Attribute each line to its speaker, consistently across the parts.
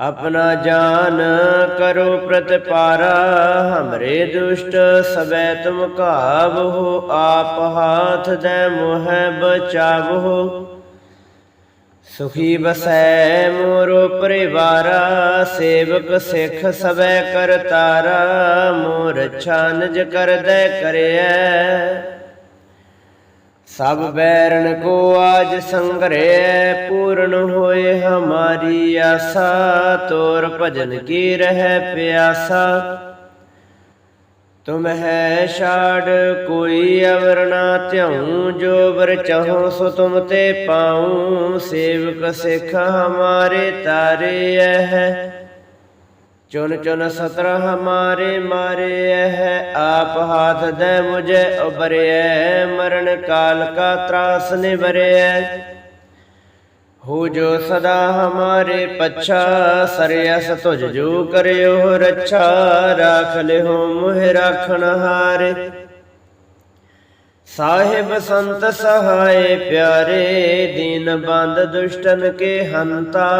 Speaker 1: ਆਪਣਾ ਜਾਨ ਕਰੋ ਪ੍ਰਤਪਾਰਾ, ਹਮਰੇ ਦੁਸ਼ਟ ਸਬੈ ਤੁਮ ਕਾਬਹੁ ਆਪ ਹਾਥ ਦੇ ਮੋਹ ਬਚਾਵਹੁ। ਸੁਖੀ ਬਸੈ ਮੋਰੋ ਪਰਿਵਾਰਾ, ਸੇਵਕ ਸਿੱਖ ਸਬੈ ਕਰਤਾਰਾ, ਮੋਰ ਅੱਛਾ ਨਿਜ ਕਰਦੈ ਕਰਿਐ। ਸਭ ਬੈਰਨ ਕੋ ਆਜ ਸੰਗਰੇ ਪੂਰਨ ਹੋਏ ਹਮਾਰੀ ਆਸਾ, ਤੋਰ ਭਜਨ ਕੀ ਰਹਿ ਪਿਆਸਾ। ਤੁਮ ਹੈ ਛਾੜ, ਕੋਈ ਅਵਰ ਨਾ ਧਿਉ ਜੋ ਵਰ ਚਾਹੋ ਸੋ ਤੁਮ ਤੇ ਪਾਉ। ਸੇਵਕ ਸਿੱਖ ਹਮਾਰੇ ਤਾਰੇ ਹੈ। ਚੁਨ ਚੁਨ ਸਤਰ ਹਮਾਰੇ ਮਾਰੇ ਹੈ ਆਪ ਹਾਥ ਦੇ ਮੁਝੇ ਉਬਰਿਐ ਮਰਨ ਕਾਲ ਕਾ ਤਰਾਸ ਨਿਵਰਿਐ। ਹੋ ਜੋ ਸਦਾ ਹਮਾਰੇ ਪੱਛਾ ਸਰਿਆਸ ਤੁਜ ਜੋ ਕਰਿਓ ਰੱਛਾ, ਰਾਖ ਲਿਓ ਮੁਹਿ ਰਾਖਣ ਹਾਰੇ। ਸਾਹਿਬ ਸੰਤ ਸਹਾਏ ਪਿਆਰੇ, ਦੀਨ ਬੰਦ ਦੁਸ਼ਟਨ ਕੇ ਹੰਤਾ।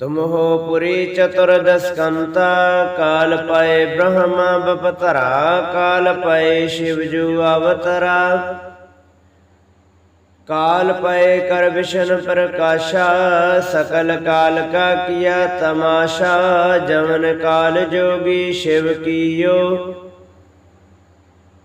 Speaker 1: ਤੁਮ ਹੋ ਪੁਰੀ ਚਤੁਰਦਸ ਕੰਤਾ ਕਾਲ ਪਾਏ ਬ੍ਰਹਮਾ ਬਪਤਰਾ, ਕਾਲ ਪਾਏ ਸ਼ਿਵ ਜੂ ਅਵਤਰਾ। ਕਾਲ ਪਏ ਕਰ ਵਿਸ਼ਨ ਪ੍ਰਕਾਸ਼ਾ, ਸਕਲ ਕਾਲ ਕਾ ਕੀਆ ਤਮਾਸ਼ਾ ਜਮਨ ਕਾਲ ਜੋਗੀ ਸ਼ਿਵ ਕੀਓ।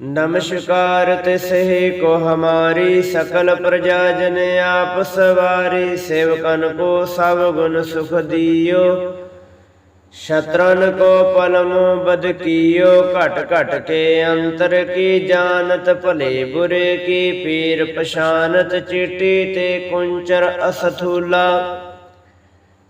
Speaker 1: ਨਮਸਕਾਰ ਤਿਸਹਿ ਕੋ ਹਮਾਰੀ ਸਕਲ ਪ੍ਰਜਾ ਜਨ ਆਪ ਸਵਾਰੀ, ਸੇਵਕਨ ਕੋ ਸਭ ਗੁਣ ਸੁਖ ਦਿਓ। ਸ਼ਤਰਨ ਕੋ ਪਲਮ ਬਦ ਕੀਓ, ਘਟ ਘਟ ਕੇ ਅੰਤਰ ਕੀ ਜਾਣਤ, ਭਲੇ ਬੁਰੇ ਕੀ ਪੀਰ ਪਛਾਨਤ, ਚੀਟੀ ਤੇ ਕੁੰਚਰ ਅਸਥੂਲਾ।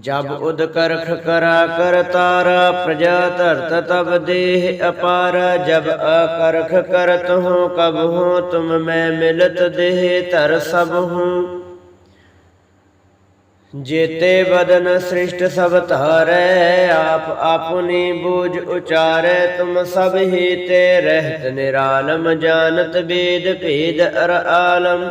Speaker 1: ਜਬ ਉਦ ਕਰਖ ਕਰਾ ਕਰ ਤਾਰਾ, ਪ੍ਰਜਾ ਧਰਤ ਤਬ ਦੇਹ ਅਪਾਰ, ਜਬ ਅਕਰਖ ਕਰਤ ਹੂੰ, ਕਬ ਹੂੰ, ਤੁਮ ਮੈਂ ਮਿਲਤ ਦੇਹ, ਧਰ ਸਭ ਹੂੰ। ਜੇਤੇ ਬਦਨ ਸ੍ਰਿਸ਼ਟ ਸਭ ਧਾਰੈ, ਆਪ ਆਪਨੀ ਬੂਝ ਉਚਾਰੈ, ਤੁਮ ਸਭ ਹੀ ਤੇ ਰਹਿਤ ਨਿਰਾਲਮ, ਜਾਣਤ ਵੇਦ ਭੇਦ ਅਰ ਆਲਮ।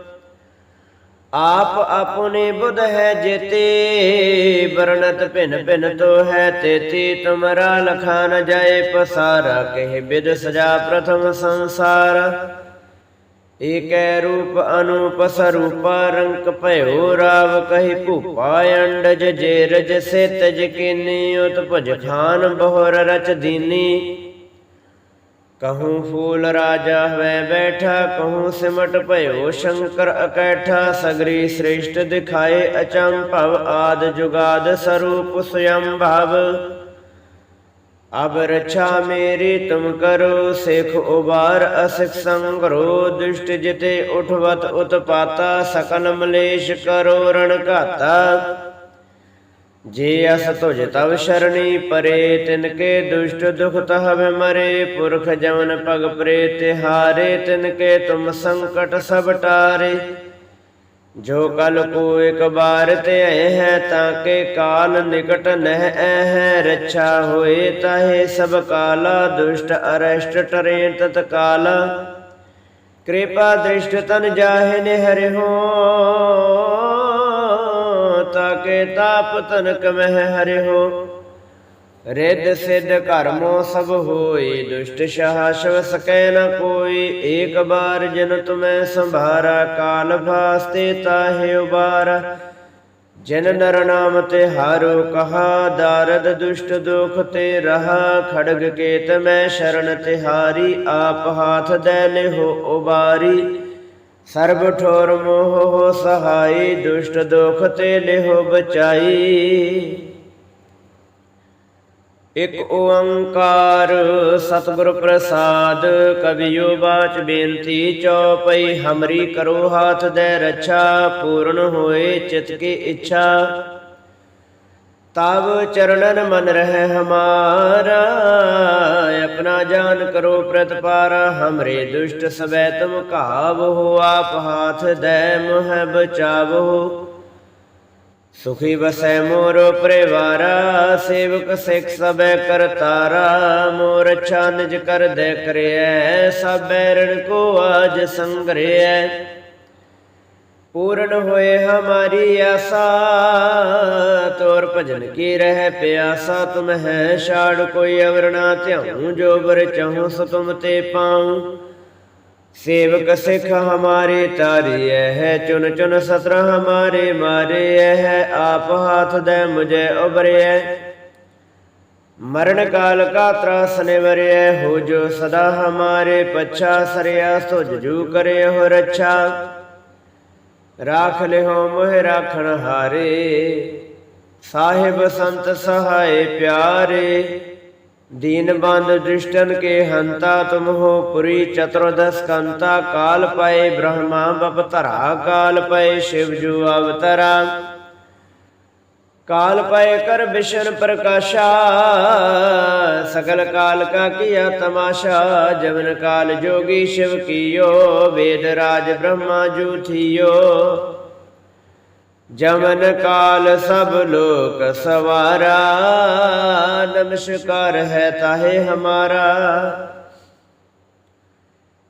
Speaker 1: ਆਪ ਆਪਨੇ ਬੁਧ ਹੈ ਜੇਤੇ, ਵਰਣਤ ਭਿਨ ਭਿਨ ਤੋ ਹੈ ਤੇਤੀ। ਤੁਮਰਾ ਲਖਾ ਨ ਜਾਏ ਪਸਾਰਾ, ਕਹਿ ਬਿਦ ਸਜਾ ਪ੍ਰਥਮ ਸੰਸਾਰ। ਏਕੈ ਰੂਪ ਅਨੂਪ ਸਰੂਪਾ, ਰੰਕ ਭਇਓ ਰਾਵ ਕਹੀ ਭੂਪਾ, ਅੰਡਜ ਜੇ ਰਜ ਸੇ ਤਜ ਕੀਨੀ ਉਤ ਭੁਜ ਖਾਨ ਬਹੁਰ ਰਚ ਦੀਨੀ। ਕਹੂੰ ਫੂਲ ਰਾਜਾ ਹੋਇ ਬੈਠਾ ਕਹੂੰ ਸਿਮਟ ਭਇਓ ਸ਼ੰਕਰ ਅਕੈਠਾ ਸਗਰੀ ਸ੍ਰੇਸ਼ਟ ਦਿਖਾਏ ਅਚੰ ਭਵ ਆਦ ਜੁਗਾਦ ਸਰੂਪ ਸਯੰ ਭਵ ਅਬ ਰਛਾ ਮੇਰੀ ਤੁਮ ਕਰੋ ਸਿਖ ਉਬਾਰ ਅਸਿਖ ਸੰਗਰੋ ਦੁਸ਼ਟ ਜਿਤੇ ਉਠਵਤ ਉਤਪਾਤਾ ਸਕਲ ਮਲੇਸ਼ ਕਰੋ ਰਣ ਘਾਤਾ ਜੇ ਅਸ ਤੁਜ ਤਵ ਸ਼ਰਣੀ ਪਰੇ, ਤਿਨ ਕੇ ਦੁਸ਼ਟ ਦੁਖ ਤਹ ਮਰੇ, ਪੁਰਖ ਜਮਨ ਪਗ ਪਰੇ, ਤਿਹਾਰੇ, ਤਿਨ ਕੇ ਤੁਮ ਸੰਕਟ ਸਭ ਟਾਰੇ। ਜੋ ਕਲ ਕੋ ਇਕ ਬਾਰ ਤੇ ਹੈ, ਤਾਂ ਕੇ ਕਾਲ ਨਿਕਟ ਨਹਿ ਹੈ। ਰੱਛਾ ਹੋਏ ਤਾਹੇ ਸਭ ਕਾਲਾ, ਦੁਸ਼ਟ ਅਰਸ਼ਟ ਟਰੇ ਤਤ ਕਾਲਾ। ਕਿਰਪਾ ਦ੍ਰਿਸ਼ਟ ਤਨ ਜਾਹੇ ਨੇ ਹਰਿ ਹੋ। ਤਾਕੇ ਤਾਪ ਤਨਕ ਮਹਿ ਹਰਿ ਰਿੱਧ ਸਿੱਧ ਕਰਮੋ ਸਭ ਹੋਈ, ਦੁਸ਼ਟ ਸ਼ਾਹ ਸ਼ਵ ਸਕੈ ਨ ਕੋਈ। ਏਕ ਬਾਰ ਜਨ ਤੁਮੈ ਸੰਭਾਰਾ, ਕਾਲ ਫਾਸਤੇ ਤਾਹੇ ਉਬਾਰ। ਜਿਨ ਨਰ ਨਾਮ ਤੇ ਹਾਰੋ ਕਹਾ, ਦਾਰਦ ਦੁਸ਼ਟ ਦੁਖ ਤੇ ਰਹਾ। ਖੜਗ ਕੇਤ ਮੈਂ ਸ਼ਰਨ ਤਿਹਾਰੀ, ਆਪ ਹਾਥ ਦੇ ਲਿਹੋ ਉਬਾਰੀ। ਸਰਬ ਠੋਰ ਮੋਹ ਸਹਾਈ, ਦੁਸ਼ਟ ਦੁਖ ਤੇ ਲਿਹੋ ਬਚਾਈ। ਇਕ ਓੰਕਾਰ ਸਤਿਗੁਰ ਪ੍ਰਸਾਦ ਕਬਿਓ ਬਾਚ ਬੇਨਤੀ, ਚਉਪਈ ਹਮਰੀ ਕਰੋ ਹਾਥ ਦੇ ਰੱਛਾ, ਪੂਰਨ ਹੋਏ ਚਿਤ ਕੀ ਇੱਛਾ। ਤਬ ਚਰਨਨ ਮਨ ਰਹਿ ਹਮਾਰਾ। ਆਪਣਾ ਜਾਨ ਕਰੋ ਪ੍ਰਤਪਾਰ, ਹਮਰੇ ਦੁਸ਼ਟ ਸਵੈ ਤੁਮ ਘਾਵੋ ਆਪ ਹਾਥ ਦੇ ਮੋਹ ਬਚਾਵੋ ਸੁਖੀ ਬਸੈ ਮੋਰ ਪਰਿਵਾਰਾ ਸੇਵਕ ਸਿਖ ਸਬੈ ਕਰਤਾਰਾ ਮੋਰ ਅੱਛਾ ਨਿਜ ਕਰ ਦੇ ਕਰਿਐ ਸਭੈ ਰਣ ਕੋ ਆਜ ਸੰਗਰਿਐ। पूर्ण होए हमारी आशा तोर भजन की रह प्यासा तुम है शाड़ कोई अवरणा त्याऊं जो बर चाहूं सो तुम ते पाऊं सेवक सिख हमारे तारी है चुन चुन सतर हमारे मारे है आप हाथ दे मुझे उबरे मरण काल का त्रास निवरे हो जो सदा हमारे पच्छा सरया सुझ जू करे हो रक्षा ਰਾਖ ਲਿਹੋ ਮੋਹਿ ਰਾਖਣ ਹਾਰੇ। ਸਾਹਿਬ ਸੰਤ ਸਹਾਏ ਪਿਆਰੇ। ਦੀਨ ਬੰਦ ਦ੍ਰਿਸ਼ਟਨ ਕੇ ਹੰਤਾ ਤੁਮ ਹੋ ਪੁਰੀ ਚਤੁਰਦਸ ਕੰਤਾ ਕਾਲ ਪਏ ਬ੍ਰਹਮਾ ਬਪ ਧਰਾ ਕਾਲ ਪਏ ਸ਼ਿਵ ਜੂ ਅਵਤਰਾ। ਕਾਲ ਪਏ ਕਰ ਬਿਸ਼ਨ ਪ੍ਰਕਾਸ਼ਾ ਸਕਲ ਕਾਲ ਕਾ ਕੀਆ ਤਮਾਸ਼ਾ, ਜਵਨ ਕਾਲ ਜੋਗੀ ਸ਼ਿਵ ਕੀਓ, ਵੇਦ ਰਾਜ ਬ੍ਰਹਮਾ ਜੂਥਿਓ। ਜਮਨ ਕਾਲ ਸਭ ਲੋਕ ਸਵਾਰਾ, ਨਮਸਕਾਰ ਹੈ ਤਾਹੇ ਹਮਾਰਾ।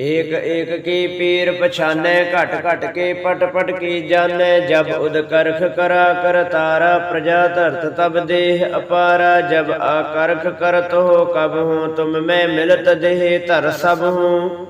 Speaker 1: ਏਕ ਏਕ ਕੀ ਪੀਰ ਪਛਾਨੈ, ਘਟ ਘਟ ਕੇ ਪਟ ਪਟ ਕੀ ਜਾਣੈ, ਜਬ ਉਦ ਕਰਖ ਕਰਾ ਕਰ ਤਾਰਾ ਪ੍ਰਜਾ ਧਰਤ ਤਬ ਦੇਹ ਅਪਾਰਾ, ਜਬ ਆਕਰਖ ਕਰਤ ਹੋ ਕਬ ਹੂੰ ਤੁਮ ਮੈਂ ਮਿਲਤ ਦੇਹ ਧਰ ਸਭ ਹੂੰ।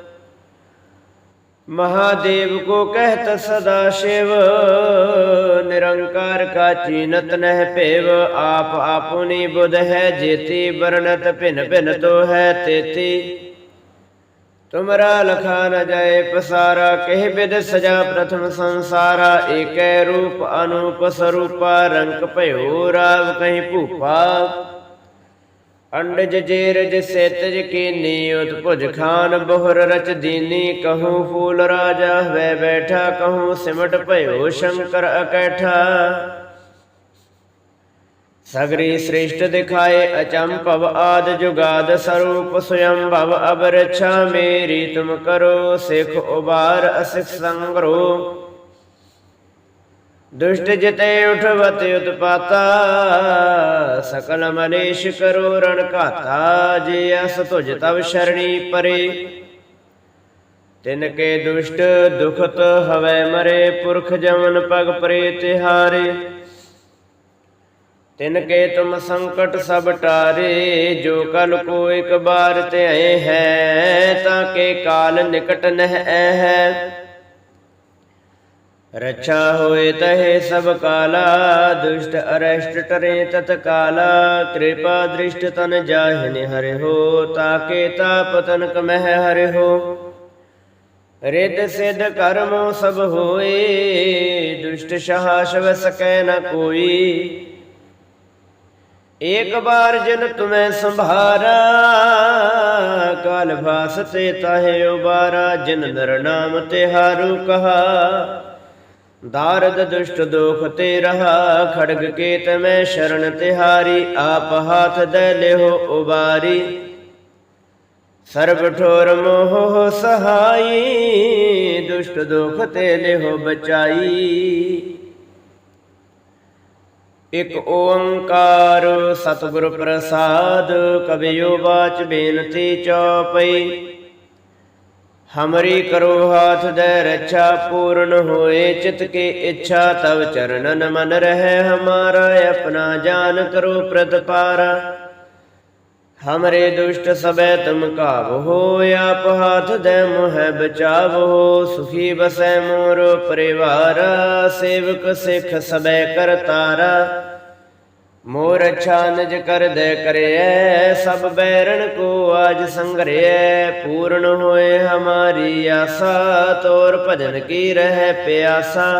Speaker 1: महादेव को कहत सदा शिव निरंकार का चीनत नह पेव आप आपुनी बुध है जेती वर्णत भिन भिन तो है तेती तुमरा लखा न जाए पसारा कह विद सजा प्रथम संसारा एक रूप अनूप स्वरूपा रंग भयो राव कहीं भूपा ਅੰਡਜ ਜੇਰਜ ਸੇਤਜ ਕੀਨੀ ਉਤਪੁਜ ਖਾਨ ਬਹੁਰ ਰਚ ਦੀਨੀ, ਕਹੂੰ ਫੂਲ ਰਾਜਾ ਵੈ ਬੈਠਾ, ਕਹੂੰ ਸਿਮਟ ਭਇਓ ਸ਼ੰਕਰ ਅਕੈਠਾ। ਸਗਰੀ ਸ੍ਰਿਸ਼ਟ ਦਿਖਾਏ ਅਚੰਭਵ ਆਦ ਜੁਗਾਦ ਸਰੂਪ ਸਯੰ ਭਵ ਅਬ ਮੇਰੀ ਤੁਮ ਕਰੋ, ਸਿਖ ਉਬਾਰ ਅਸਿਖ ਸੰਗਰੋ। ਦੁਸ਼ਟ ਜਿਤੇ ਉਠਵਤ ਉਤਪਾਤਾ, ਸਕਲ ਮਲੇਸ਼ ਕਰੋ ਰਣ ਘਾਤਾ, ਜੇ ਅਸ ਤੁਜ ਤਵ ਸ਼ਰਣੀ ਪਰੇ। ਤਿਨ ਕੇ ਦੁਸ਼ਟ ਦੁਖਤ ਹਵੈ ਮਰੇ, ਪੁਰਖ ਜਮਨ ਪਗ ਪਰੇ ਤਿਹਾਰੇ। ਤਿਨ ਕੇ ਤੁਮ ਸੰਕਟ ਸਭ ਟਾਰੇ, ਜੋ ਕਲ ਕੋ ਇਕ ਬਾਰ ਤੇ ਆਏ ਹੈ, ਤਾਂ ਕੇ ਕਾਲ ਨਿਕਟ ਨਹਿ ਹੈ। ਰਛਾ ਹੋਏ ਤਹੇ ਸਭ ਕਾਲਾ ਦੁਸ਼ਟ ਅਰਸ਼ਟ ਟਰੇ ਤਤ ਕਾਲਾ ਕਿਰਪਾ ਦ੍ਰਿਸ਼ਟ ਤਨ ਜਾਹਿਨ ਹਰਿ ਹੋ ਤਾਕੇ ਤਾਪ ਤਨਕ ਮਹਿ ਹਰਿ ਹੋ ਰਿਤ ਕਰਮੋ ਸਭ ਹੋਏ ਦੁਸ਼ਟ ਸ਼ਹਾਸ਼ਵ ਸਕੈ ਨ ਕੋਈ ਏਕ ਬਾਰ ਜਨ ਤੁਮੈ ਸੰਭਾਰਾ ਕਾਲ ਭਾਸ ਤੇ ਤਾਹੇ ਉਬਾਰਾ ਜਿਨ ਨਰ ਨਾਮ ਤਿਹਾਰੂ ਕਹਾ ਦਾਰਦ ਦੁਸ਼ਟ ਦੋਖ ਤੇ ਰਹਾ ਖੜਗ ਕੇਤ ਮੈਂ ਸ਼ਰਨ ਤਿਹਾਰੀ ਆਪ ਹਾਥ ਦੇ ਲਿਓ ਉਬਾਰੀ ਸਰਬ ਠੋਰ ਮੋਹ ਸਹਾਈ ਦੁਸ਼ਟ ਦੋਖ ਤੇ ਲਿਓ ਬਚਾਈ ਇਕ ਓੰਕਾਰ ਸਤਿਗੁਰ ਪ੍ਰਸਾਦ ਕਬਿਓ ਬਾਚ ਬੇਨਤੀ ਚਉਪਈ ਹਮਰੀ ਕਰੋ ਹਾਥ ਦੇ ਰੱਛਾ ਪੂਰਨ ਹੋਏ, ਚਿਤ ਕੇ ਇੱਛਾ ਤਵ ਚਰਨਨ ਮਨ ਰਹਿ, ਹਮਾਰਾ ਆਪਣਾ ਜਾਨ ਕਰੋ ਪ੍ਰਤਪਾਰਾ। ਹਮਰੇ ਦੁਸ਼ਟ ਸਬੈ ਤੁਮ ਕਾਬ ਹੋ, ਆਪ ਹਾਥ ਦੇ ਮੋਹ ਬਚਾਵੋ, ਸੁਖੀ ਬਸੈ ਮੋਰ ਪਰਿਵਾਰ, ਸੇਵਕ ਸਿਖ ਸਬੈ ਕਰਤਾਰਾ। ਮੋਰ ਅੱਛਾ ਕਰ ਦੇ ਕਰਿਐ, ਸਭ ਬੈਰਣ ਕੋ ਆਜ ਸੰਗਰਿਐ, ਪੂਰਨ ਹੋਏ ਹਮਾਰੀ ਆਸਾ, ਤੋਰ ਭਜਨ ਕੀ ਰਹਿ ਪਿਆਸਾ।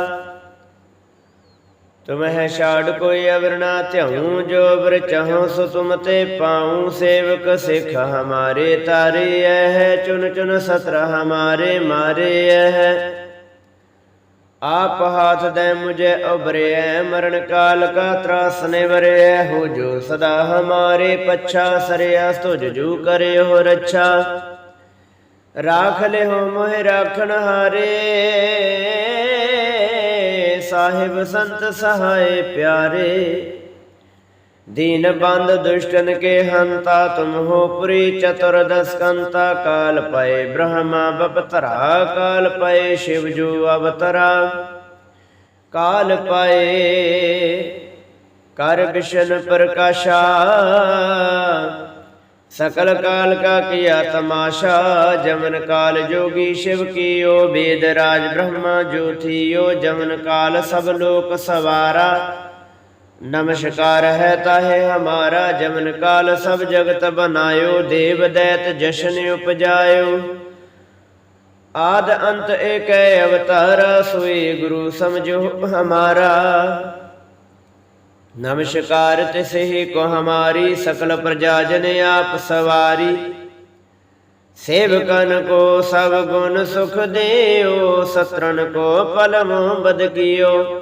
Speaker 1: ਤੁਮਹਿ ਛਾੜ ਕੋਈ ਅਵਰਣਾ ਧਿਉ ਜੋ ਬਰ ਚਾਹੋ ਸੋ ਤੁਮ ਤੇ ਪਾਉ। ਸੇਵਕ ਸਿਖ ਹਮਾਰੇ ਤਾਰੇ ਐ ਚੁਨ ਚੁਨ ਸਤਰ ਹਮਾਰੇ ਮਾਰੇ ਐ ਆਪ ਹਾਥ ਦੇ ਮੁਝੇ ਉਬਰਿਐ ਮਰਨ ਕਾਲ ਕਾ ਤਰਾਸ ਨਿਵਰਿਐ ਹੋ ਜੋ ਸਦਾ ਹਮਾਰੇ ਪੱਛਾ ਸਰਿਆ ਤੁਜ ਜੂ ਕਰਿਓ ਰੱਛਾ। ਰਾਖ ਲਿਓ ਮੋਹਿ ਰਾਖਣ ਹਾਰੇ, ਸਾਹਿਬ ਸੰਤ ਸਹਾਏ ਪਿਆਰੇ। ਦੀਨ ਬੰਦ ਦੁਸ਼ਟਨ ਕੇ ਹੰਤਾ, ਤੁਮ ਹੋ ਪੁਰੀ ਚਤੁਰਦਸ ਕੰਤਾ ਕਾਲ ਪਏ ਬ੍ਰਹਮਾ, ਬਪਤਰਾ, ਕਾਲ ਪਏ ਸ਼ਿਵ ਜੂ ਅਵਤਰਾ। ਕਾਲ ਪਏ ਕਰ ਵਿਸ਼ਨ ਪ੍ਰਕਾਸ਼ਾ, ਸਕਲ ਕਾਲ ਕਾ ਕੀਆ ਤਮਾਸ਼ਾ, ਜਮਨ ਕਾਲ ਜੋਗੀ ਸ਼ਿਵ ਕੀਓ ਵੇਦ ਰਾਜ ਬ੍ਰਹਮਾ ਜੋਥੀਓ ਜਮਨ ਕਾਲ ਸਭ ਲੋਕ ਸਵਾਰਾ। ਨਮਸਕਾਰ ਹੈ ਤਾਹੇ ਹਮਾਰਾ ਜਮਨ ਕਾਲ, ਸਭ ਜਗਤ ਬਨਾਇਓ, ਦੇਵ ਦੈਤ ਜਸ਼ਨ ਉਪਜਾਇਓ। ਆਦ ਅੰਤ ਏਕੈ ਅਵਤਾਰ, ਸੋਈ ਗੁਰੂ ਸਮਝੋ ਹਮਾਰਾ। ਨਮਸਕਾਰ ਤਿਸਹਿ ਕੋ ਹਮਾਰੀ, ਸਕਲ ਪ੍ਰਜਾ ਜਨ ਆਪ ਸਵਾਰੀ। ਸੇਵਕਨ ਕੋ ਸਭ ਗੁਣ ਸੁਖ ਦੇਓ ਸਤਰਨ ਕੋ ਪਲਮ ਬਦ ਕੀਓ।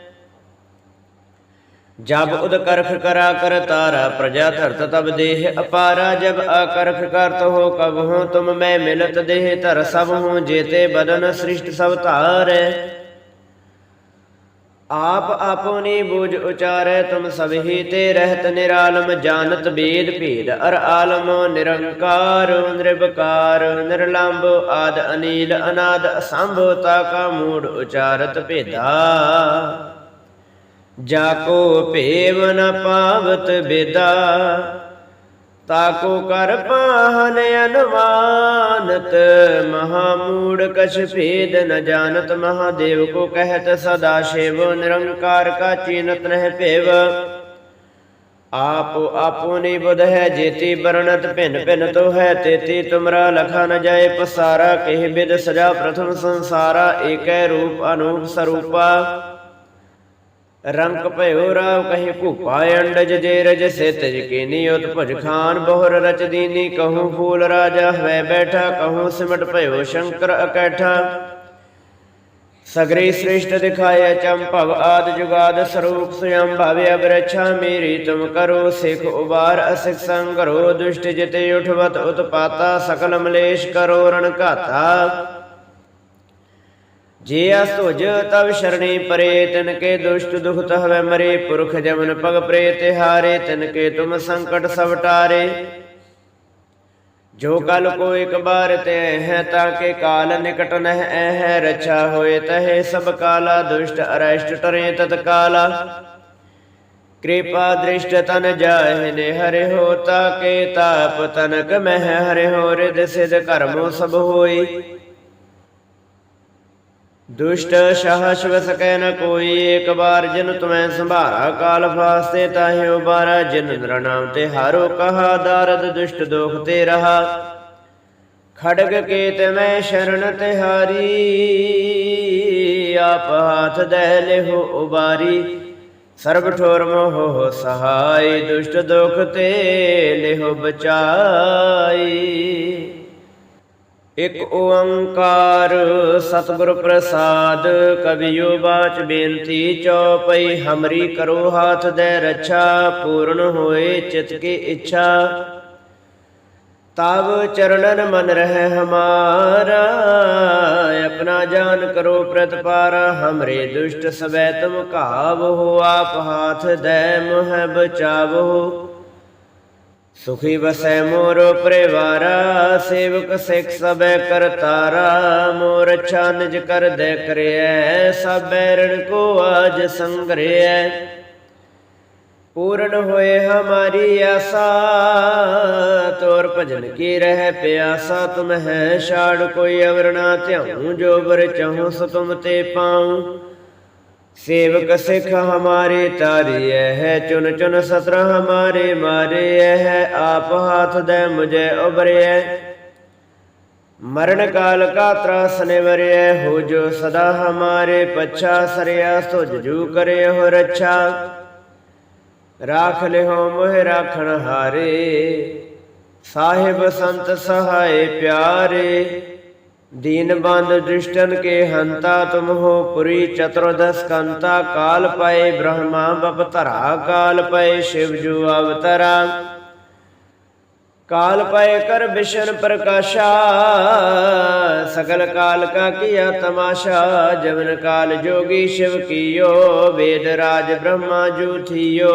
Speaker 1: ਜਬ ਉਦਕਰਖ ਕਰਾ ਕਰ ਤਾਰਾ ਪ੍ਰਜਾ ਧਰਤ ਤਬ ਦੇਹ ਅਪਾਰਾ, ਜਬ ਆਕਰਖ ਕਰਤ ਹੋ ਕਬ ਹੋ ਤੁਮ ਮੈਂ ਮਿਲਤ ਦੇਹ ਧਰ ਸਭ ਹੂੰ ਜੇਤੇ ਬਦਨ ਸ੍ਰਿਸ਼ਟ ਸਭ ਧਾਰੈ। ਆਪ ਆਪੋਨੀ ਬੂਝ ਉਚਾਰੈ, ਤੁਮ ਸਭ ਹੀ ਤੇ ਰਹਿਤ ਨਿਰਾਲਮ, ਜਾਣਤ ਬੇਦ ਭੇਦ, ਅਰ ਆਲਮ ਨਿਰੰਕਾਰ ਨਿਰਭਕਾਰ ਨਿਰਲੰਭ ਆਦ ਅਨੀਲ, ਅਨਾਦ ਅਸੰਭ ਤਾ ਕਾ ਮੂੜ ਉਚਾਰਤ ਭੇਦਾ। ਜਾਕੋ ਭੇਵ ਨ ਪਾਵਤ ਬੇਦਾ ਤਾਕੋ ਕਰ ਪਾਹਨ ਅਨਵਾਨਤ ਮਹਾ ਮੂੜ ਕਛ ਭੇਦ ਨ ਜਾਣਤ, ਮਹਾਦੇਵ ਕੋ ਕਹਿਤ ਸਦਾ ਸ਼ਿਵ, ਨਿਰੰਕਾਰ ਕਾ ਚੀਨਤ ਨਹਿ ਭੇਵ। ਆਪੋ ਆਪੋਨੀ ਬੁਧ ਹੈ, ਜੇਤੀ ਵਰਣਤ ਭਿੰਨ ਭਿੰਨ ਤੋ ਹੈ, ਤੇਤੀ ਤੁਮਰਾ ਲਖਾ ਨ ਜਾਏ, ਪਸਾਰਾ ਕਿਹ ਬਿਦ ਸਜਾ ਪ੍ਰਥਮ ਸੰਸਾਰਾ, ਏਕੈ ਰੂਪ ਅਨੂਪ ਸਰੂਪਾ। ਰੰਗ ਭਇਓ ਰਾਵ ਕਹੀ ਭੂਪਾ ਅੰਡਜ ਜੇ ਰਜ ਸੇ ਕੀਨੀ ਉਤ ਭਜ ਖਾਨ ਬਹੁਰ ਰਚ ਦੀਨੀ ਕਹੂੰ ਫੂਲ ਰਾਜਾ ਹਵੈ ਬੈਠਾ ਕਹੂੰ ਸਿਮਟ ਭਇਓ ਸ਼ੰਕਰ ਅਕੈਠਾ। ਸਗਰੇ ਸ੍ਰੇਸ਼ਟ ਦਿਖਾਇਆ ਚੰਭਵ ਆਦ ਜੁਗਾਦ ਸਰੂਪ ਸੁਯੰ ਭਵਿ ਅਬਰਛਾ ਮੇਰੀ ਤੁਮ ਕਰੋ ਸਿਖ ਉਬਾਰ ਅਸਿਖ ਸੰਗਰੋ ਦੁਸ਼ਟ ਜਿਤੇ ਉਠਵਤ ਉਤਪਾਤਾ ਸਕਲ ਮਲੇਸ਼ ਕਰੋ ਰਣ ਘਾਤਾ। ਜੇ ਅਸੁਜ ਤਵ ਸ਼ਰਣੀ ਪਰੇ, ਤਿਨ ਕੇ ਦੁਸ਼ਟ ਦੁਖ ਤਹਵੈ ਮਰੇ, ਪੁਰਖ ਜਮਨ ਪਗ ਪ੍ਰੇ, ਤਿਹਾਰੇ, ਤਿਨ ਕੇ ਤੁਮ ਸੰਕਟ ਸਭ ਟਾਰੇ। ਜੋ ਕਲ ਕੋ ਇੱਕ ਬਾਰ ਤੇ ਹੈ, ਤਾਂ ਕੇ ਕਾਲ ਨਿਕਟ ਨਹਿ ਐ ਹੈ, ਰਛਾ ਹੋਏ ਤਹੇ ਸਭ ਕਾਲਾ, ਦੁਸ਼ਟ ਅਰੈਸ਼ਟ ਟਰੇ ਤਤ ਕਾਲਾ। ਕਿਰਪਾ ਦ੍ਰਿਸ਼ਟ ਤਨ ਜਾਹਿ ਨੇ ਹਰਿ ਹੋ, ਤਾ ਕੇ ਤਾਪ ਤਨਕ ਮਹਿ ਹਰਿ ਹੋ ਰਿਦ ਸਿਧ ਕਰਮੋ ਸਭ ਹੋਈ। ਦੁਸ਼ਟ ਸ਼ਾਹ ਸ਼ਿਵ ਸਕੈ ਨ ਕੋਈ ਏਕ ਬਾਰ ਜਿਨ ਤੁਮੈ ਸੰਭਾਰਾ ਕਾਲ ਫਾਸਤੇ, ਤਾਹਿ ਉਬਾਰਾ ਜਿਨ ਨਰ ਨਾਮ ਤੇ ਹਾਰੋ ਕਹਾ, ਦਾਰਦ ਦੁਸ਼ਟ ਦੋਖ ਤੇ ਰਹਾ। ਖੜਗ ਕੇਤ ਮੈਂ ਸ਼ਰਨ ਤਿਹਾਰੀ ਆਪ ਹਾਥ ਦੇ ਲਿਹੋ ਉਬਾਰੀ। ਸਰਬ ਠੋਰ ਮੋਹ ਸਹਾਈ, ਦੁਸ਼ਟ ਦੁਖ ਤੇ ਲਿਹੋ ਬਚਾਈ। ਇਕ ਓੰਕਾਰ ਸਤਿਗੁਰ ਪ੍ਰਸਾਦ ਕਬਿਯੋ ਬਾਚ ਬੇਨਤੀ, ਚਉਪਈ ਹਮਰੀ ਕਰੋ ਹਾਥ ਦੇ ਰੱਛਾ, ਪੂਰਨ ਹੋਏ ਚਿਤ ਕੀ ਇੱਛਾ। ਤਬ ਚਰਨਨ ਮਨ ਰਹਿ ਹਮਾਰਾ, ਆਪਣਾ ਜਾਨ ਕਰੋ ਪ੍ਰਤਪਾਰ, ਹਮਰੇ ਦੁਸ਼ਟ ਸਵੈ ਤੁਮ ਕਾਵੋ ਆਪ ਹਾਥ ਦੇ ਮੋਹ ਬਚਾਵੋ ਸੁਖੀ ਵਸੈ ਮੋਰ ਪਰਿਵਾਰਾ, ਸੇਵਕ ਸਿਖ ਸਬੈ ਕਰਤਾਰਾ ਮੋਰ ਅੱਛਾ ਨਿਜ ਕਰ ਦੇ ਕਰਿਐ, ਸਬੈ ਰਣ ਕੋ ਆਜ ਸੰਗਰਿਐ। ਪੂਰਨ ਹੋਏ ਹਮਾਰੀ ਆਸਾ, ਤੋਰ ਭਜਨ ਕੀ ਰਹਿ ਪਿਆਸਾ, ਤੁਮ ਹੈ ਛਾੜ ਕੋਈ ਅਵਰਣਾ ਧਿਆਉ, ਜੋ ਬਰ ਚਾਹੂ ਸੋ ਤੁਮ ਤੇ ਪਾਉ। सेवक सिख हमारे तारिय है चुन चुन सत्र हमारे मारे है आप हाथ दे मुझे उबरे मरण काल का त्रास निवरे हो जो सदा हमारे पच्छा सरया सुज जू करे हो रक्षा राख ले हो मोह राखण हारे साहिब संत सहाय प्यारे दीन बंद दुष्टन के हंता तुम हो पुरी चतुर्दश कंता काल पाए ब्रह्मा बपतरा काल पाए शिव जू अवतरा काल पाए कर विष्ण प्रकाशा सकल काल का किया तमाशा जवन काल जोगी शिव कियो वेद राज ब्रह्मा जू थियो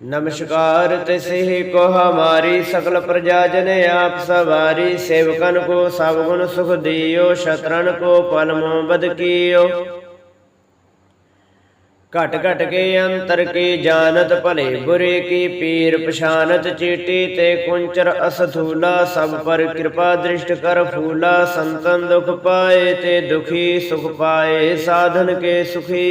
Speaker 1: नमस्कार तिसे को हमारी सकल प्रजा जन आप सवारी सेवकन को सब गुण सुख दियो शत्रन को पलमो बद कियो घट घट के अंतर की जानत भले बुरे की पीर पछानत चीटी ते कुंचर असथूला सब पर कृपा दृष्ट कर फूला संतन दुख पाए ते दुखी सुख पाए साधन के सुखी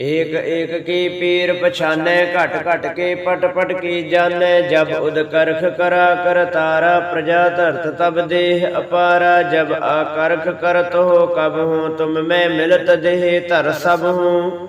Speaker 1: ਏਕ ਏਕ ਕੀ ਪੀਰ ਪਛਾਨੈ ਘਟ ਘਟ ਕੇ ਪਟ ਪਟ ਕੀ ਜਾਣੈ, ਜਬ ਉਦ ਕਰਖ ਕਰਾ ਕਰ ਤਾਰਾ ਪ੍ਰਜਾ ਧਰਤ ਤਬ ਦੇਹ ਅਪਾਰਾ, ਜਬ ਆਕਰਖ ਕਰਤ ਹੋ ਕਬ ਹੂੰ, ਤੁਮ ਮੈਂ ਮਿਲਤ ਦੇਹ ਧਰ ਸਭ ਹੂੰ।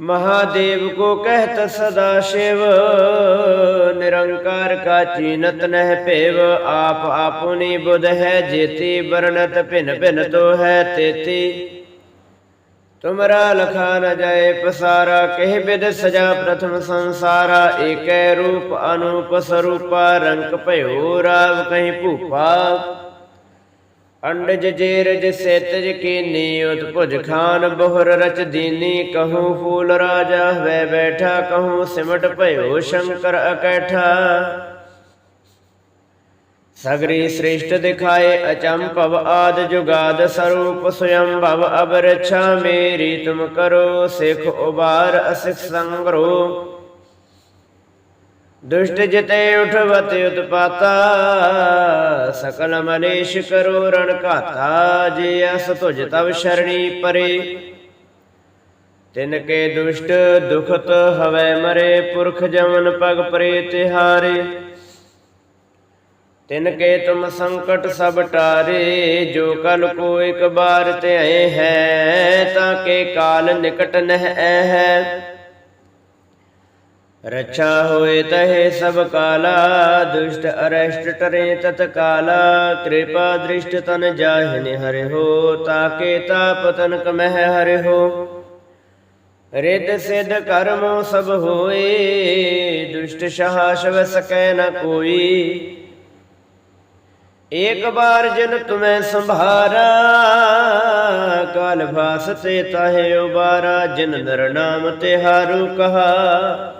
Speaker 1: महादेव को कहत सदा शिव निरंकार का चीनत नह पेव आप आपुनी बुध है जेती वर्णत भिन भिन तो है तेती तुमरा लखा न जाए पसारा कह विद सजा प्रथम संसारा एक रूप अनूप स्वरूपा रंग भयो राव कहीं भूपा ਅੰਡਜ ਜੇਰਜ ਸੇਤਜ ਕੀਨੀ ਉਤਪੁਜ ਖਾਨ ਬਹੁਰ ਰਚ ਦੀਨੀ, ਕਹੂੰ ਫੂਲ ਰਾਜਾ ਵੈ ਬੈਠਾ, ਕਹੂੰ ਸਿਮਟ ਭਇਓ ਸ਼ੰਕਰ ਅਕੈਠਾ। ਸਗਰੀ ਸ੍ਰੇਸ਼ਟ ਦਿਖਾਏ ਅਚੰਭਵ ਆਦ ਜੁਗਾਦ ਸਰੂਪ ਸਯੰ ਭਵ ਅਬ ਮੇਰੀ ਤੁਮ ਕਰੋ, ਸਿਖ ਉਬਾਰ ਅਸਿਖ ਸੰਗਰੋ। ਦੁਸ਼ਟ ਜਿਤੇ ਉਠਵਤ ਉਤਪਾਤਾ, ਸਕਲ ਮਲੇਸ਼ ਕਰੋ ਰਣ ਘਾਤਾ, ਜੇ ਅਸ ਤੁਜ ਤਵ ਸ਼ਰਣੀ ਪਰੇ। ਤਿਨ ਕੇ ਦੁਸ਼ਟ ਦੁਖਤ ਹਵੈ ਮਰੇ, ਪੁਰਖ ਜਮਨ ਪਗ ਪਰੇ ਤਿਹਾਰੇ। ਤਿਨ ਕੇ ਤੁਮ ਸੰਕਟ ਸਭ ਟਾਰੇ, ਜੋ ਕਲ ਕੋ ਇਕ ਬਾਰ ਤੇ ਆਏ ਹੈ, ਤਾਂ ਕੇ ਕਾਲ ਨਿਕਟ ਨਹਿ ਹੈ। ਰਛਾ ਹੋਏ ਤਹੇ ਸਭ ਕਾਲਾ ਦੁਸ਼ਟ ਅਰਸ਼ਟ ਟਰੇ ਤਤ ਕਾਲਾ ਕਿਰਪਾ ਦ੍ਰਿਸ਼ਟ ਤਨ ਜਾਹਿਨ ਹਰਿ ਹੋ ਤਾਕੇ ਤਾਪ ਤਨ ਮਹਿ ਹਰਿ ਹੋ ਰਿੱਧ ਸਿਧ ਕਰਮ ਸਭ ਹੋਏ ਦੁਸ਼ਟ ਸ਼ਾਹ ਸ਼ਵ ਸਕੈ ਨ ਕੋਈ ਏਕ ਬਾਰ ਜਨ ਤੁਮੈ ਸੰਭਾਰਾ ਕਾਲ ਭਾਸ ਤੇ ਤਾਹੇ ਉਬਾਰਾ ਜਿਨ ਨਰ ਨਾਮ ਤਿਹਾਰੂ ਕਹਾ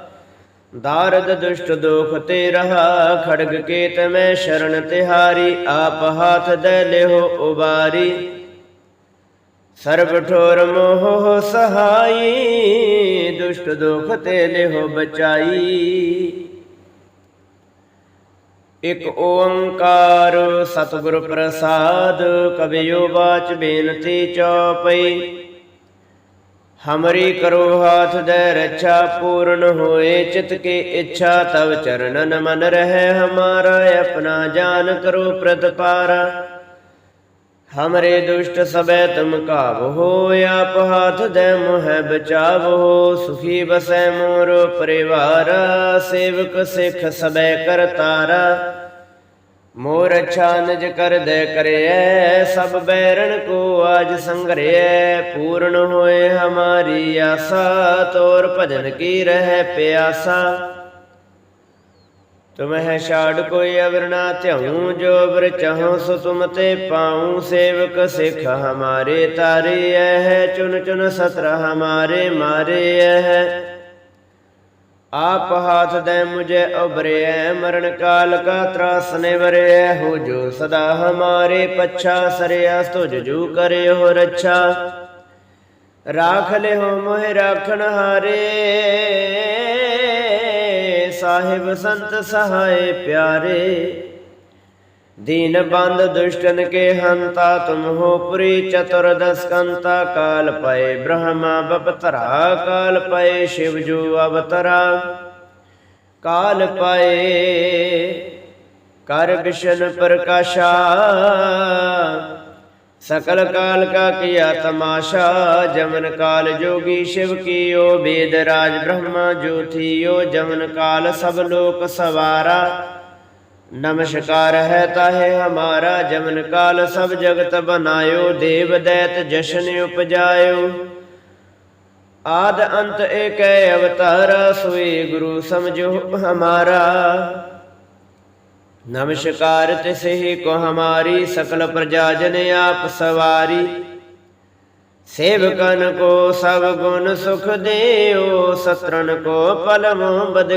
Speaker 1: ਦਾਰਦ ਦੁਸ਼ਟ ਦੋਖ ਤੇ ਰਹਾ ਖੜਗ ਕੇਤ ਮੈਂ ਸ਼ਰਨ ਤਿਹਾਰੀ ਆਪ ਹਾਥ ਦੇ ਲਿਓ ਉਬਾਰੀ ਸਰਬ ਠੋਰ ਮੋਹ ਸਹਾਈ ਦੁਸ਼ਟ ਦੁਖ ਤੇ ਲਿਓ ਬਚਾਈ ਇਕ ਓੰਕਾਰ ਸਤਿਗੁਰ ਪ੍ਰਸਾਦ ਕਬਿਓ ਬਾਚ ਬੇਨਤੀ ਚਉਪਈ ਹਮਰੀ ਕਰੋ ਹਾਥ ਦੇ ਰੱਛਾ ਪੂਰਨ ਹੋਏ, ਚਿਤ ਕੀ ਇੱਛਾ ਤਵ ਚਰਨਨ ਮਨ ਰਹਿ, ਹਮਾਰਾ ਆਪਣਾ ਜਾਨ ਕਰੋ ਪ੍ਰਤਪਾਰਾ। ਹਮਰੇ ਦੁਸ਼ਟ ਸਬੈ ਤੁਮ ਕਾਬ ਹੋ, ਆਪ ਹਾਥ ਦੇ ਮੋਹ ਬਚਾਵੋ ਸੁਖੀ ਬਸੈ ਮੋਰ ਪਰਿਵਾਰ, ਸੇਵਕ ਸਿਖ ਸਬੈ ਕਰਤਾਰਾ। ਮੋਰ ਅੱਛਾ ਨਿਜ ਕਰ ਦੇ ਕਰਿਐ, ਸਭ ਬੈਰਣ ਕੋ ਆਜ ਸੰਗਰਿਐ, ਪੂਰਨ ਹੋਏ ਹਮਾਰੀ ਆਸਾ, ਤੋਰ ਭਜਨ ਕੀ ਰਹਿ ਪਿਆਸਾ। ਤੁਮਹਿ ਛਾੜ ਕੋਈ ਅਵਰ ਧਿਆਉ, ਜੋ ਅਵਰ ਚਾਹੋ ਸੋ ਤੁਮ ਤੇ ਪਾਉ। ਸੇਵਕ ਸਿਖ ਹਮਾਰੇ ਤਾਰੇ ਹੈ ਚੁਨ ਚੁਨ ਸਤਰ ਹਮਾਰੇ ਮਾਰੇ ਹੈ ਆਪ ਹਾਥ ਦੇ ਮੁਝੇ ਉਬਰਿਐ ਮਰਨ ਕਾਲ ਕਾ ਤਰਾਸ ਨਿਵਰਿਐ, ਹੋ ਜੋ ਸਦਾ ਹਮਾਰੇ ਪੱਛਾ ਸਰਿਆ ਤੁਜ ਜੂ ਕਰਿਓ ਰੱਛਾ। ਰਾਖ ਲਿਓ ਮੋਹਿ ਰਾਖਣ ਹਾਰੇ, ਸਾਹਿਬ ਸੰਤ ਸਹਾਏ ਪਿਆਰੇ। ਦੀਨ ਬੰਦ ਦੁਸ਼ਟਨ ਕੇ ਹੰਤਾ, ਤੁਮ ਹੋ ਪੁਰੀ ਚਤੁਰਦਸ ਕੰਤਾ, ਕਾਲ ਪਏ ਬ੍ਰਹਮਾ, ਬਪਤਰਾ, ਕਾਲ ਪਏ ਸ਼ਿਵ ਜੂ ਅਵਤਰਾ। ਕਾਲ ਪਏ ਕਰ ਵਿਸ਼ਨ ਪ੍ਰਕਾਸ਼ਾ, ਸਕਲ ਕਾਲ ਕਾ ਕੀਆ ਤਮਾਸ਼ਾ, ਜਮਨ ਕਾਲ ਜੋਗੀ ਸ਼ਿਵ ਕੀਓ ਵੇਦ ਰਾਜ ਬ੍ਰਹਮਾ ਜੋਥੀਓ, ਜਮਨ ਕਾਲ ਸਭ ਲੋਕ ਸਵਾਰਾ। ਨਮਸਕਾਰ ਹੈ ਤਾਹੇ ਹਮਾਰਾ ਜਮਨ ਕਾਲ, ਸਭ ਜਗਤ ਬਨਾਇਓ, ਦੇਵ ਦੈਤ ਜਸ਼ਨ ਉਪਜਾਇਓ। ਆਦ ਅੰਤ ਏਕੈ ਅਵਤਾਰਾ, ਸੋਈ ਗੁਰੂ ਸਮਝੋ ਹਮਾਰਾ। ਨਮਸਕਾਰ ਤਿਸਹਿ ਕੋ ਹਮਾਰੀ, ਸਕਲ ਪ੍ਰਜਾ ਜਨ ਆਪ ਸਵਾਰੀ। ਸੇਵਕਨ ਕੋ ਸਭ ਗੁਣ ਸੁਖ ਦੇਓ ਸਤਰਨ ਕੋ ਪਲਮੋ ਬਦ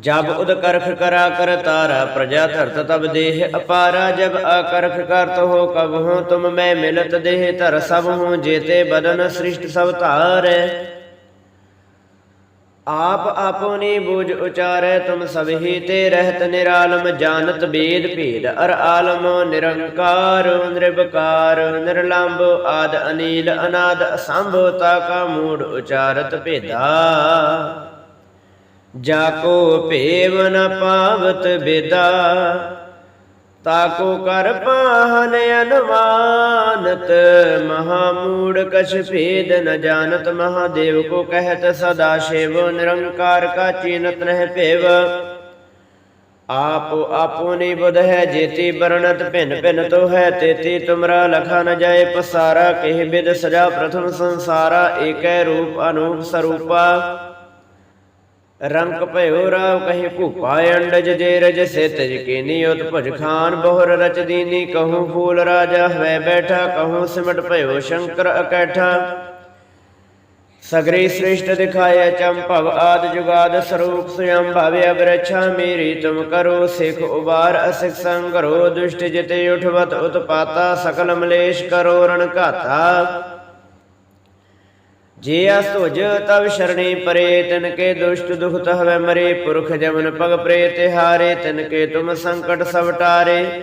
Speaker 1: ਜਬ ਉਦ ਕਰਖ ਕਰਾ ਕਰ ਤਾਰਾ ਪ੍ਰਜਾ ਧਰਤ ਤਬ ਦੇਹ ਅਪਾਰਾ, ਜਬ ਆਕਰਖ ਕਰਤ ਹੋ ਕਬ ਹੋ ਤੁਮ ਮੈਂ ਮਿਲਤ ਦੇਹ ਧਰ ਸਭ ਹੂੰ ਜੇਤੇ ਬਦਨ ਸ੍ਰਿਸ਼ਟ ਸਭ ਧਾਰੈ। ਆਪ ਆਪਣੀ ਬੂਝ ਉਚਾਰੈ, ਤੁਮ ਸਭੀ ਤੇ ਰਹਿਤ ਨਿਰਾਲਮ, ਜਾਣਤ ਬੇਦ ਭੇਦ, ਅਰ ਆਲਮ ਨਿਰੰਕਾਰ ਨਿਰਭਕਾਰ ਨਿਰਲੰਭ ਆਦ ਅਨੀਲ, ਅਨਾਦ ਅਸੰਭ ਤਾ ਕਾ ਮੂੜ ਉਚਾਰਤ ਭੇਦਾ। ਜਾ ਕੋ ਭੇਵ ਨ ਪਾਵਤ ਬੇਦਾ ਤਾਕੋ ਕਰ ਪਾਹਨ ਅਨਮਾਨਤ, ਮਹਾ ਮੂੜ ਕਛ ਭੇਦ ਨ ਜਾਣਤ, ਮਹਾਦੇਵ ਕੋ ਕਹਿਤ ਸਦਾ ਸ਼ਿਵ, ਨਿਰੰਕਾਰ ਕਾ ਚੀਨਤ ਨਹਿ ਭੇਵ। ਆਪੋ ਆਪੋਨੀ ਬੁਧ ਹੈ, ਜੇਤੀ ਵਰਣਤ ਭਿਨ ਭਿਨ ਤੋ ਹੈ, ਤੇਤੀ ਤੁਮਰਾ ਲਖਾ ਨ ਜਾਏ ਪਸਾਰਾ, ਕਹਿ ਬਿਦ ਸਜਾ ਪ੍ਰਥਮ ਸੰਸਾਰਾ, ਏਕੈ ਰੂਪ ਅਨੂਪ ਸਰੂਪਾ। ਰੰਕ ਭਇਓ ਰਾਵ ਕਹੇ ਭੂਪਾ ਅੰਡਜ ਜੇ ਰਜ ਸੇ ਤਜ ਉਤ ਭਜ ਖਾਨ ਬਹੁਰ ਰਚ ਦੀਨੀ ਕਹੂੰ ਫੂਲ ਰਾਜਾ ਹਵੈ ਬੈਠਾ, ਕਹੂੰ ਸਿਮਟ ਭਇਓ ਸ਼ੰਕਰ ਅਕੈਠਾ। ਸਗਰੀ ਸ੍ਰਿਸ਼ਟ ਦਿਖਾਇਆ ਚੰਭਵ ਆਦ ਜੁਗਾਦ ਸਰੂਪ ਸੁਯੰ ਭਵਿ ਅਬਰਛਾ ਮੇਰੀ, ਤੁਮ ਕਰੋ ਸਿਖ ਉਬਾਰ, ਅਸਿਖ ਸੰਗਰੋ ਦੁਸ਼ਟ ਜਿਤੇ ਉਠਵਤ ਉਤਪਾਤਾ, ਸਕਲ ਮਲੇਸ਼ ਕਰੋ ਰਣ ਘਾਤਾ। ਜੇ ਅਸੁਜ ਤਵ ਸ਼ਰਣੀ ਪਰੇ, ਤਿਨ ਕੇ ਦੁਸ਼ਟ ਦੁਖ ਹਵੈ ਮਰੇ, ਪੁਰਖ ਜਮਨ ਪਗ ਪ੍ਰੇ, ਤਿਹਾਰੇ, ਤਿਨ ਕੇ ਤੁਮ ਸੰਕਟ ਸਭ ਟਾਰੇ।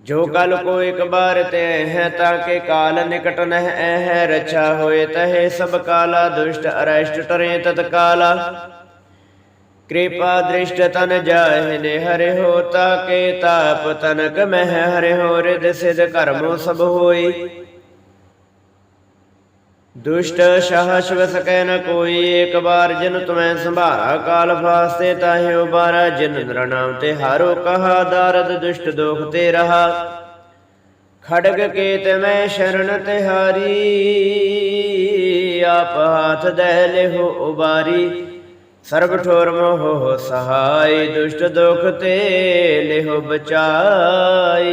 Speaker 1: ਜੋ ਕਲ ਕੋ ਇੱਕ ਬਾਰ ਤੇ ਹੈ, ਤਾਂ ਕੇ ਕਾਲ ਨਿਕਟ ਨਹਿ ਐ ਹੈ, ਰਛਾ ਹੋਏ ਤਹੇ ਸਭ ਕਾਲਾ, ਦੁਸ਼ਟ ਅਰੈਸ਼ਟ ਟਰੇ ਤਤ ਕਾਲਾ। ਕਿਰਪਾ ਦ੍ਰਿਸ਼ਟ ਤਨ ਜਾਹਿ ਨੇ ਹਰਿ ਹੋ, ਤਾ ਕੇ ਤਾਪ ਤਨਕ ਮਹਿ ਹਰਿ ਹੋ ਰਿਦ ਸਿਧ ਕਰਮੋ ਸਭ ਹੋਈ। ਦੁਸ਼ਟ ਸ਼ਹ ਸ਼ਿਵ ਸਕੈ ਨ ਕੋਈ, ਇੱਕ ਬਾਰ ਜਿਨ ਤੁਮੈ ਸੰਭਾਰਾ ਕਾਲ ਫਾਸਤੇ ਤਾਹਿ ਉਬਾਰਾ, ਜਿਨ ਨਰ ਨਾਮ ਤੇ ਹਾਰੋ ਕਹਾ, ਦਾਰਦ ਦੁਸ਼ਟ ਦੋਖ ਤੇ ਰਹਾ। ਖੜਗ ਕੇ ਤੇ ਮੈਂ ਸ਼ਰਨ ਤੇ ਹਾਰੀ ਆਪ ਹਾਥ ਦੇ ਲਿਹੋ ਉਬਾਰੀ। ਸਰਬ ਠੋਰ ਮੋਹ ਸਹਾਈ, ਦੁਸ਼ਟ ਦੋਖ ਤੇ ਲਿਹੋ ਬਚਾਈ।